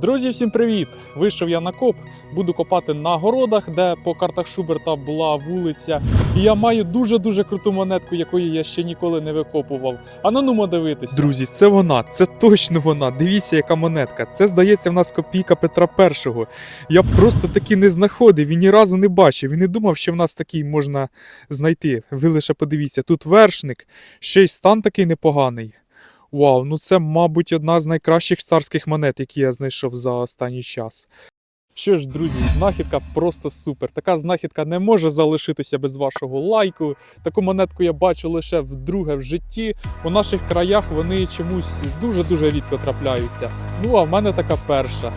Друзі, всім привіт! Вийшов я на коп, буду копати на городах, де по картах Шуберта була вулиця. І я маю дуже-дуже круту монетку, якої я ще ніколи не викопував. А ну нумо дивитись. Друзі, це вона, це точно вона. Дивіться, яка монетка. Це здається в нас копійка Петра І. Я просто таки не знаходив і ні разу не бачив. І не думав, що в нас такий можна знайти. Ви лише подивіться, тут вершник, ще й стан такий непоганий. Вау, ну це, мабуть, одна з найкращих царських монет, які я знайшов за останній час. Що ж, друзі, знахідка просто супер. Така знахідка не може залишитися без вашого лайку. Таку монетку я бачу лише вдруге в житті. У наших краях вони чомусь дуже-дуже рідко трапляються. Ну а в мене така перша.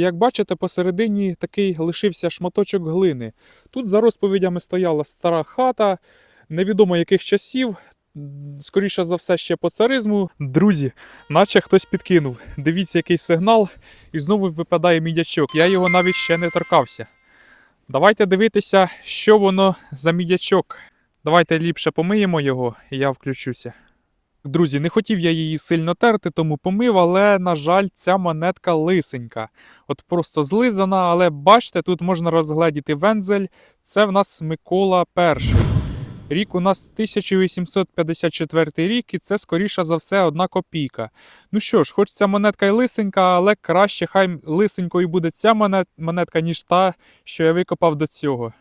Як бачите, посередині такий лишився шматочок глини. Тут за розповідями стояла стара хата, невідомо яких часів, скоріше за все, ще по царизму. Друзі, наче хтось підкинув. Дивіться, який сигнал, і знову випадає мідячок. Я його навіть ще не торкався. Давайте дивитися, що воно за мідячок. Давайте ліпше помиємо його, і я включуся. Друзі, не хотів я її сильно терти, тому помив, але, на жаль, ця монетка лисенька. От просто злизана, але бачите, тут можна розгледіти вензель. Це в нас Микола І. Рік у нас 1854 рік, і це, скоріше за все, одна копійка. Ну що ж, хоч ця монетка і лисенька, але краще хай лисенькою буде ця монетка, ніж та, що я викопав до цього.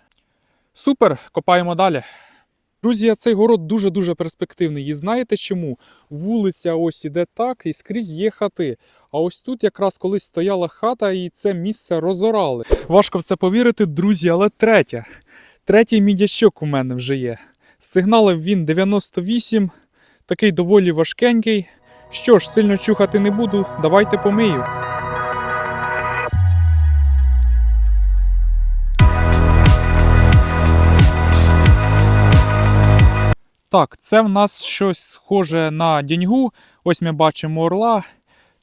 Супер, копаємо далі. Друзі, цей город дуже-дуже перспективний. І знаєте чому? Вулиця ось іде так, і скрізь є хати. А ось тут якраз колись стояла хата, і це місце розорали. Важко в це повірити, друзі, але третя. Третій мідячок у мене вже є. Сигналив він 98, такий доволі важкенький. Що ж, сильно чухати не буду, давайте помию. Так, це в нас щось схоже на діньгу. Ось ми бачимо орла.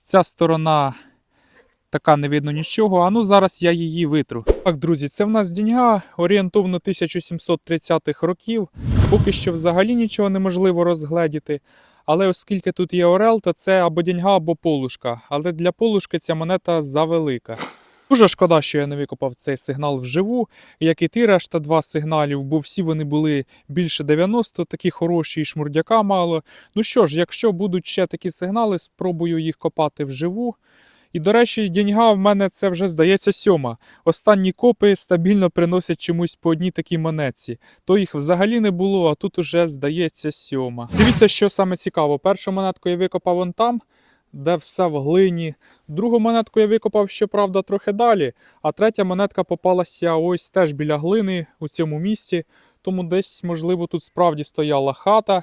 Ця сторона така не видно нічого. А ну зараз я її витру. Так, друзі, це в нас діньга орієнтовно 1730-х років. Поки що взагалі нічого неможливо розгледіти. Але оскільки тут є орел, то це або діньга, або полушка. Але для полушки ця монета завелика. Дуже шкода, що я не викопав цей сигнал вживу, як і ті решта два сигналів, бо всі вони були більше 90, такі хороші і шмурдяка мало. Ну що ж, якщо будуть ще такі сигнали, спробую їх копати вживу. І, до речі, діньга в мене це вже здається сьома. Останні копи стабільно приносять чомусь по одній такій монетці. То їх взагалі не було, а тут уже здається сьома. Дивіться, що саме цікаво. Першу монетку я викопав вон там, де все в глині. Другу монетку я викопав, щоправда, трохи далі. А третя монетка попалася ось теж біля глини у цьому місці. Тому десь, можливо, тут справді стояла хата.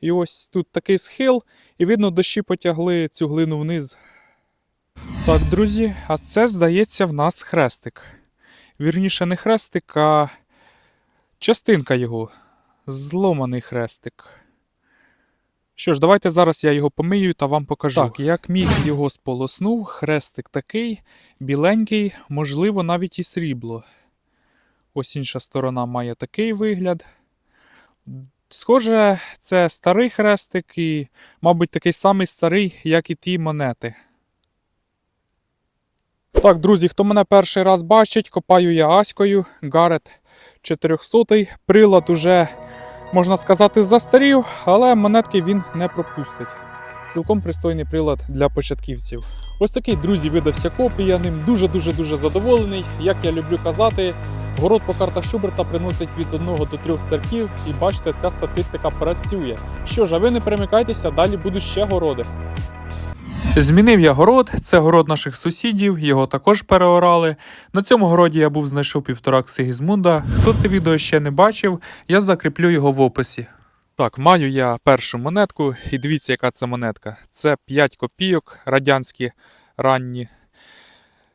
І ось тут такий схил, і видно, дощі потягли цю глину вниз. Так, друзі, а це, здається, в нас хрестик. Вірніше, не хрестик, а частинка його. Зломаний хрестик. Що ж, давайте зараз я його помию та вам покажу. Так, як міг його сполоснув, хрестик такий, біленький, можливо, навіть і срібло. Ось інша сторона має такий вигляд. Схоже, це старий хрестик і, мабуть, такий самий старий, як і ті монети. Так, друзі, хто мене перший раз бачить, копаю я Аською, Гарет 400 Прилад уже, можна сказати, застарів, але монетки він не пропустить. Цілком пристойний прилад для початківців. Ось такий, друзі, видався коп, я ним дуже-дуже дуже задоволений. Як я люблю казати, город по картах Шуберта приносить від 1 до 3 серків, і бачите, ця статистика працює. Що ж, а ви не перемикайтеся, далі будуть ще городи. Змінив я город, це город наших сусідів, його також переорали. На цьому городі я був знайшов півтора Сигізмунда. Хто це відео ще не бачив, я закріплю його в описі. Так, маю я першу монетку, і дивіться, яка це монетка. Це 5 копійок, радянські ранні.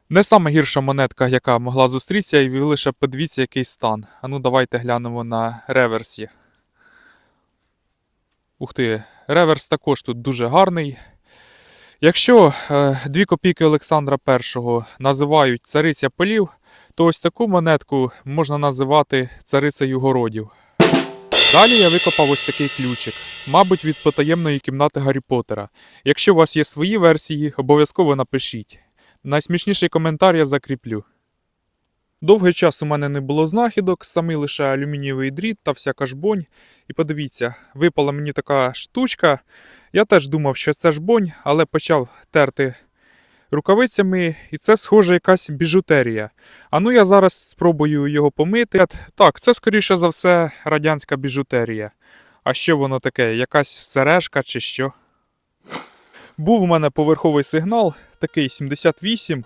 Не саме гірша монетка, яка могла зустрітися, і лише подивіться, який стан. А ну давайте глянемо на реверсі. Ух ти, реверс також тут дуже гарний. Якщо е, дві копійки Олександра І називають цариця полів, то ось таку монетку можна називати царицею городів. Далі я викопав ось такий ключик, мабуть, від потаємної кімнати Гаррі Поттера. Якщо у вас є свої версії, обов'язково напишіть. Найсмішніший коментар я закріплю. Довгий час у мене не було знахідок, самий лише алюмінієвий дріт та всяка жбонь. І подивіться, випала мені така штучка. Я теж думав, що це жбонь, але почав терти рукавицями, і це схоже якась біжутерія. А ну я зараз спробую його помити. Так, це скоріше за все радянська біжутерія. А що воно таке? Якась сережка чи що? Був у мене поверховий сигнал, такий 78.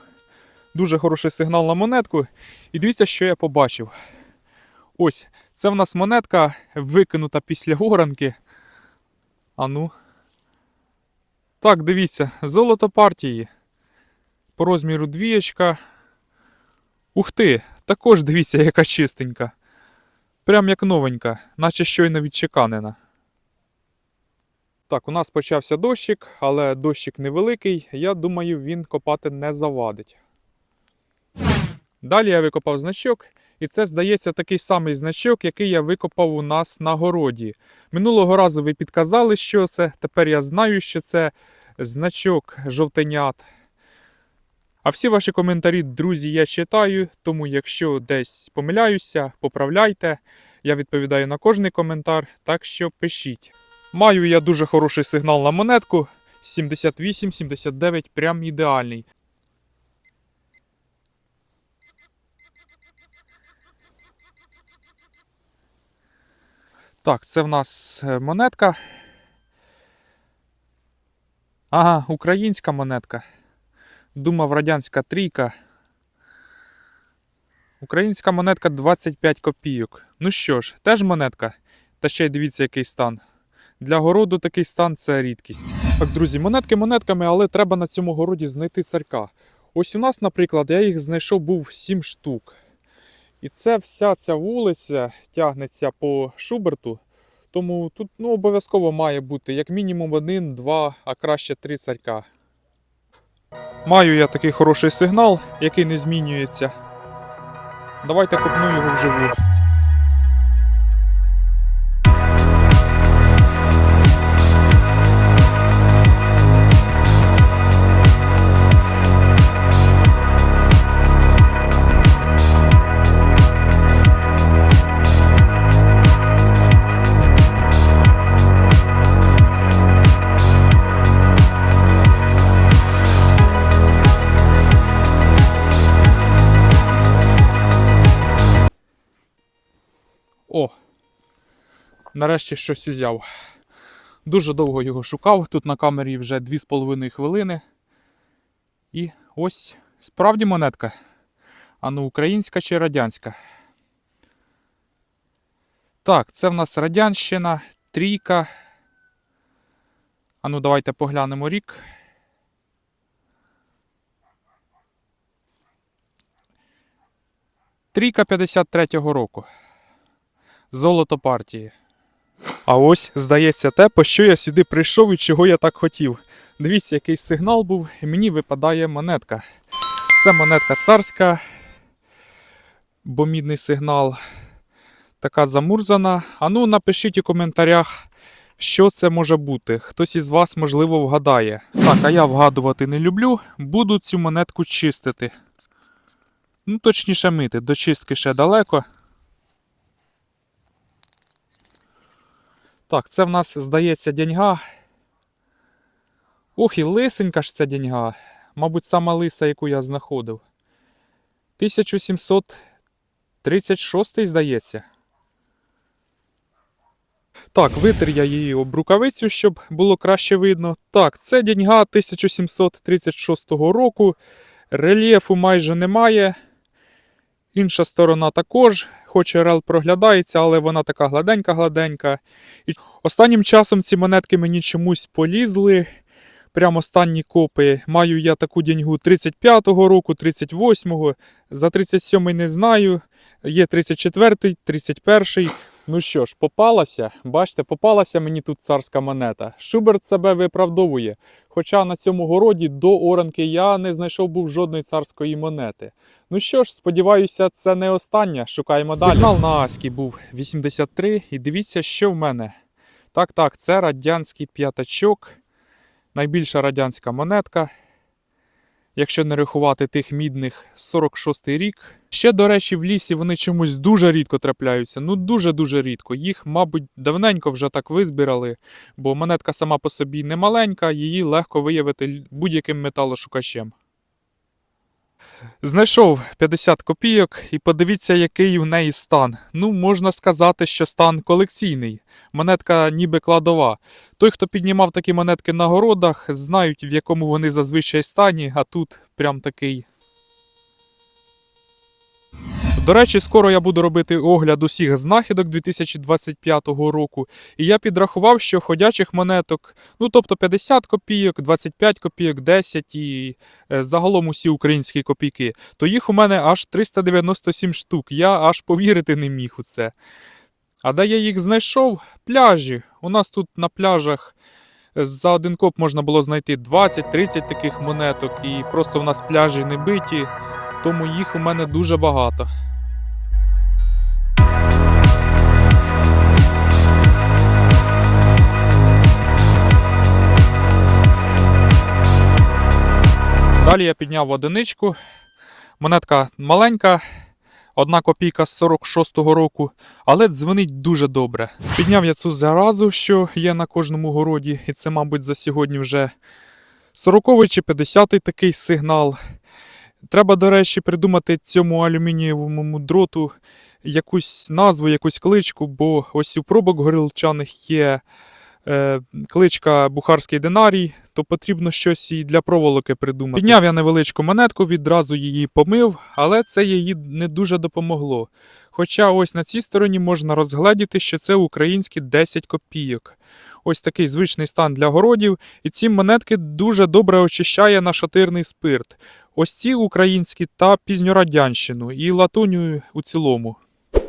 Дуже хороший сигнал на монетку. І дивіться, що я побачив. Ось, це в нас монетка викинута після горанки. А ну. Так, дивіться, золото партії. По розміру двієчка. Ух ти! Також дивіться, яка чистенька. Прям як новенька, наче щойно відчеканена. Так, у нас почався дощик, але дощик невеликий. Я думаю, він копати не завадить. Далі я викопав значок, і це, здається, такий самий значок, який я викопав у нас на городі. Минулого разу ви підказали, що це. Тепер я знаю, що це значок жовтенят. А всі ваші коментарі, друзі, я читаю, тому якщо десь помиляюся, поправляйте. Я відповідаю на кожний коментар, так що пишіть. Маю я дуже хороший сигнал на монетку. 78-79, прям ідеальний. Так, це в нас е, монетка. Ага, українська монетка. Думав, радянська трійка. Українська монетка 25 копійок. Ну що ж, теж монетка. Та ще й дивіться, який стан. Для городу такий стан це рідкість. Так, друзі, монетки монетками, але треба на цьому городі знайти царька. Ось у нас, наприклад, я їх знайшов був 7 штук. І це вся ця вулиця тягнеться по Шуберту. Тому тут ну, обов'язково має бути як мінімум один, два, а краще три царька. Маю я такий хороший сигнал, який не змінюється. Давайте купну його вживу. Нарешті щось узяв. Дуже довго його шукав. Тут на камері вже 2,5 хвилини. І ось справді монетка. А ну, українська чи радянська? Так, це в нас радянщина, трійка. А ну, давайте поглянемо рік. Трійка 53-го року. Золото партії. А ось, здається, те, по що я сюди прийшов і чого я так хотів. Дивіться, який сигнал був, і мені випадає монетка. Це монетка царська, бо мідний сигнал. Така замурзана. А ну, напишіть у коментарях, що це може бути. Хтось із вас, можливо, вгадає. Так, а я вгадувати не люблю. Буду цю монетку чистити. Ну, точніше мити, до чистки ще далеко. Так, це в нас, здається, дяньга. Ох, і лисенька ж ця дяньга. Мабуть, сама лиса, яку я знаходив. 1736, здається. Так, витер я її об рукавицю, щоб було краще видно. Так, це дяньга 1736 року. Рельєфу майже немає. Інша сторона також, хоч РЛ проглядається, але вона така гладенька-гладенька. І останнім часом ці монетки мені чомусь полізли. Прямо останні копи. Маю я таку діньгу 35-го року, 38-го. За 37-й не знаю. Є 34-й, 31-й. Ну що ж, попалася, бачите, попалася мені тут царська монета. Шуберт себе виправдовує. Хоча на цьому городі до оранки я не знайшов був жодної царської монети. Ну що ж, сподіваюся, це не остання. Шукаємо далі. Сигнал на Аські був 83, і дивіться, що в мене. Так, так, це радянський п'ятачок, найбільша радянська монетка. Якщо не рахувати тих мідних 46-й рік. Ще, до речі, в лісі вони чомусь дуже рідко трапляються. Ну дуже-дуже рідко. Їх, мабуть, давненько вже так визбирали, бо монетка сама по собі не маленька, її легко виявити будь-яким металошукачем. Знайшов 50 копійок і подивіться, який в неї стан. Ну, можна сказати, що стан колекційний. Монетка ніби кладова. Той, хто піднімав такі монетки на городах, знають, в якому вони зазвичай стані, а тут прям такий. До речі, скоро я буду робити огляд усіх знахідок 2025 року, і я підрахував, що ходячих монеток, ну тобто 50 копійок, 25 копійок, 10 і е, загалом усі українські копійки, то їх у мене аж 397 штук. Я аж повірити не міг у це. А де я їх знайшов? Пляжі. У нас тут на пляжах е, за один коп можна було знайти 20-30 таких монеток, і просто в нас пляжі не биті, тому їх у мене дуже багато. Далі я підняв одиничку. Монетка маленька, одна копійка з 46-го року, але дзвонить дуже добре. Підняв я цю заразу, що є на кожному городі, і це, мабуть, за сьогодні вже 40-й чи 50-й такий сигнал. Треба, до речі, придумати цьому алюмінієвому дроту якусь назву, якусь кличку, бо ось у пробок горілчаних є е, кличка Бухарський динарій, то потрібно щось і для проволоки придумати. Підняв я невеличку монетку, відразу її помив, але це їй не дуже допомогло. Хоча ось на цій стороні можна розгледіти, що це українські 10 копійок. Ось такий звичний стан для городів, і ці монетки дуже добре очищає нашатирний спирт. Ось ці українські та пізньорадянщину і латуню у цілому.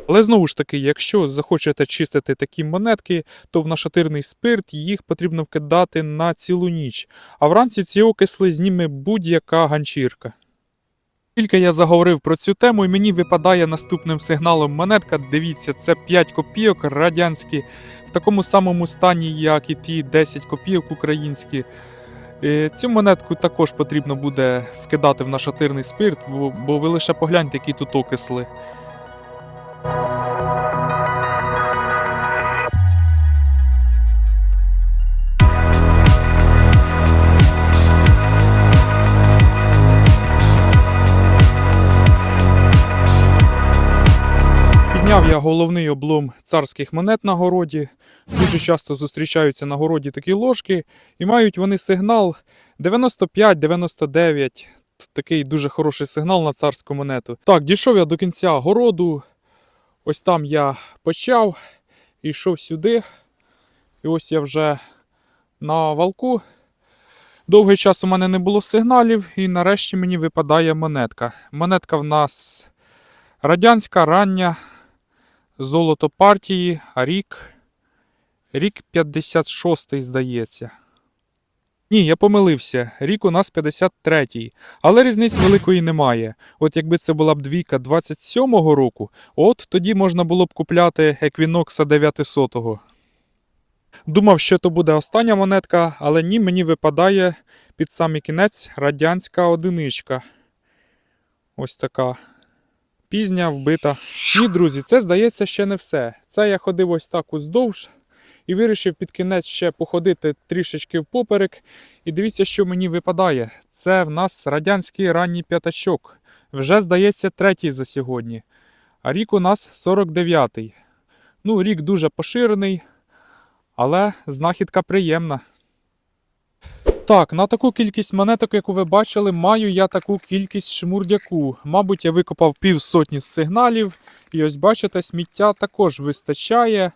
Але знову ж таки, якщо захочете чистити такі монетки, то в нашатирний спирт їх потрібно вкидати на цілу ніч, а вранці ці окисли зніме будь-яка ганчірка. Тільки я заговорив про цю тему, і мені випадає наступним сигналом монетка. Дивіться, це 5 копійок радянські, в такому самому стані, як і ті 10 копійок українські. Е, Цю монетку також потрібно буде вкидати в нашатирний спирт, бо, бо ви лише погляньте, які тут окисли. Підняв я головний облом царських монет на городі. Дуже часто зустрічаються на городі такі ложки, і мають вони сигнал 95-99. Такий дуже хороший сигнал на царську монету. Так, дійшов я до кінця городу. Ось там я почав йшов сюди. І ось я вже на валку. Довгий час у мене не було сигналів, і нарешті мені випадає монетка. Монетка в нас радянська, рання, золото партії, рік. Рік 56-й, здається. Ні, я помилився. Рік у нас 53-й. Але різниць великої немає. От якби це була б двійка 27-го року, от тоді можна було б купляти еквінокса 900-го. Думав, що то буде остання монетка, але ні, мені випадає під самий кінець радянська одиничка. Ось така. Пізня, вбита. Ні, друзі, це здається ще не все. Це я ходив ось так уздовж і вирішив під кінець ще походити трішечки впоперек. І дивіться, що мені випадає. Це в нас радянський ранній п'ятачок. Вже здається, третій за сьогодні. А рік у нас 49-й. Ну, рік дуже поширений, але знахідка приємна. Так, на таку кількість монеток, яку ви бачили, маю я таку кількість шмурдяку. Мабуть, я викопав півсотні сигналів, і ось бачите, сміття також вистачає.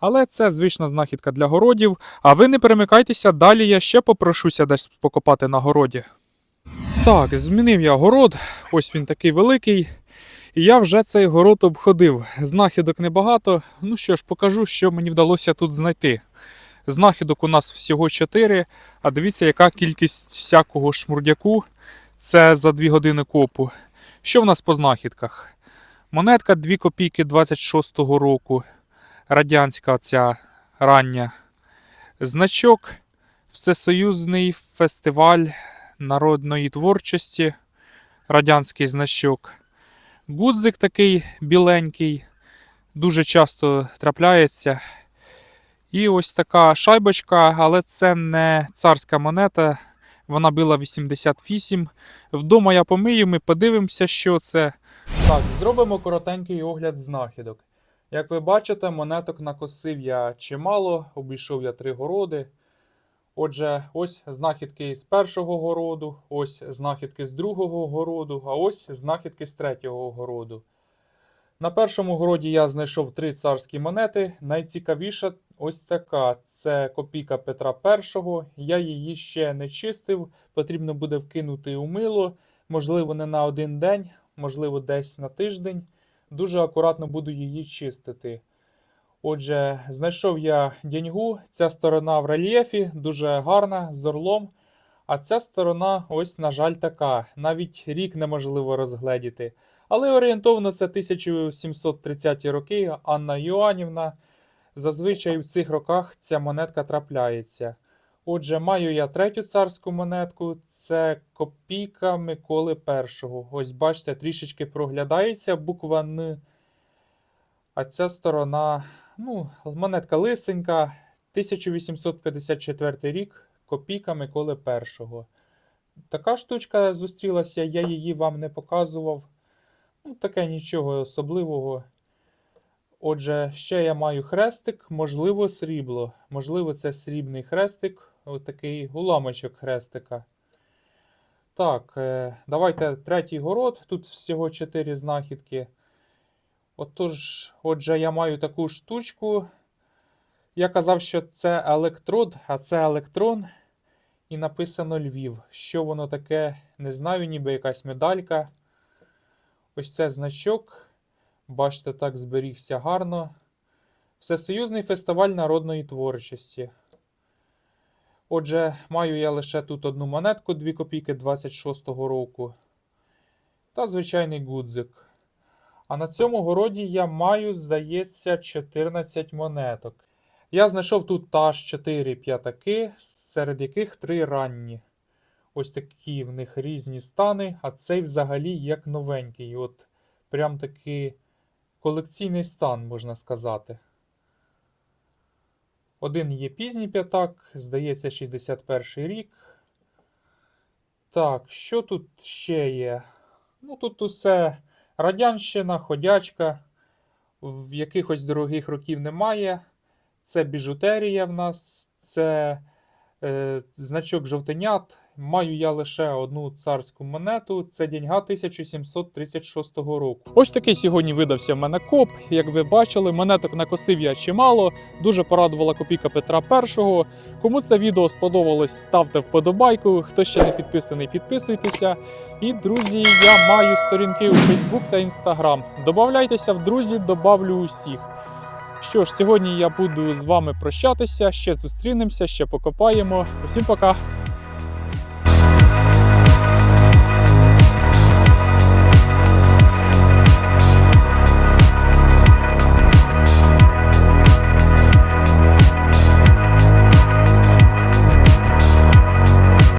Але це звична знахідка для городів. А ви не перемикайтеся, далі я ще попрошуся десь покопати на городі. Так, змінив я город, ось він такий великий. І я вже цей город обходив. Знахідок небагато. Ну що ж, покажу, що мені вдалося тут знайти. Знахідок у нас всього 4, а дивіться, яка кількість всякого шмурдяку. Це за 2 години копу. Що в нас по знахідках? Монетка 2 копійки 26-го року. Радянська ця рання. Значок Всесоюзний фестиваль народної творчості. Радянський значок. Гудзик такий біленький, дуже часто трапляється. І ось така шайбочка, але це не царська монета. Вона била 88. Вдома я помию, ми подивимося, що це. Так, зробимо коротенький огляд знахідок. Як ви бачите, монеток накосив я чимало, обійшов я три городи. Отже, ось знахідки з першого городу, ось знахідки з другого городу, а ось знахідки з третього городу. На першому городі я знайшов три царські монети. Найцікавіша ось така: це копійка Петра І. Я її ще не чистив. Потрібно буде вкинути у мило. Можливо, не на один день, можливо, десь на тиждень. Дуже акуратно буду її чистити. Отже, знайшов я дяньгу. Ця сторона в рельєфі, дуже гарна, з орлом. А ця сторона, ось, на жаль, така. Навіть рік неможливо розгледіти. Але орієнтовно це 1730 роки. Анна Йоанівна. Зазвичай в цих роках ця монетка трапляється. Отже, маю я третю царську монетку. Це копійка Миколи І. Ось бачите, трішечки проглядається буква Н. А ця сторона, ну, монетка лисенька, 1854 рік, копійка Миколи І. Така штучка зустрілася, я її вам не показував. Ну, таке нічого особливого. Отже, ще я маю хрестик, можливо, срібло. Можливо, це срібний хрестик, отакий уламочок хрестика. Так, е, давайте третій город. Тут всього 4 знахідки. Отож, отже, я маю таку штучку. Я казав, що це електрод, а це електрон. І написано Львів. Що воно таке, не знаю, ніби якась медалька. Ось це значок. Бачите, так зберігся гарно. Всесоюзний фестиваль народної творчості. Отже, маю я лише тут одну монетку 2 копійки 26-го року. Та звичайний гудзик. А на цьому городі я маю, здається, 14 монеток. Я знайшов тут аж 4 п'ятаки, серед яких 3 ранні. Ось такі в них різні стани, а цей взагалі як новенький. От прям такий колекційний стан, можна сказати. Один є пізній п'ятак, здається, 61 рік. Так, що тут ще є? Ну, тут усе радянщина, ходячка. В якихось дорогих років немає. Це біжутерія в нас, це е, значок жовтенят. Маю я лише одну царську монету. Це деньга 1736 року. Ось такий сьогодні видався в мене коп. Як ви бачили, монеток накосив я чимало. Дуже порадувала копійка Петра І. Кому це відео сподобалось, ставте вподобайку. Хто ще не підписаний, підписуйтеся. І друзі, я маю сторінки у Facebook та Instagram. Добавляйтеся в друзі, добавлю усіх. Що ж, сьогодні я буду з вами прощатися. Ще зустрінемося, ще покопаємо. Усім пока!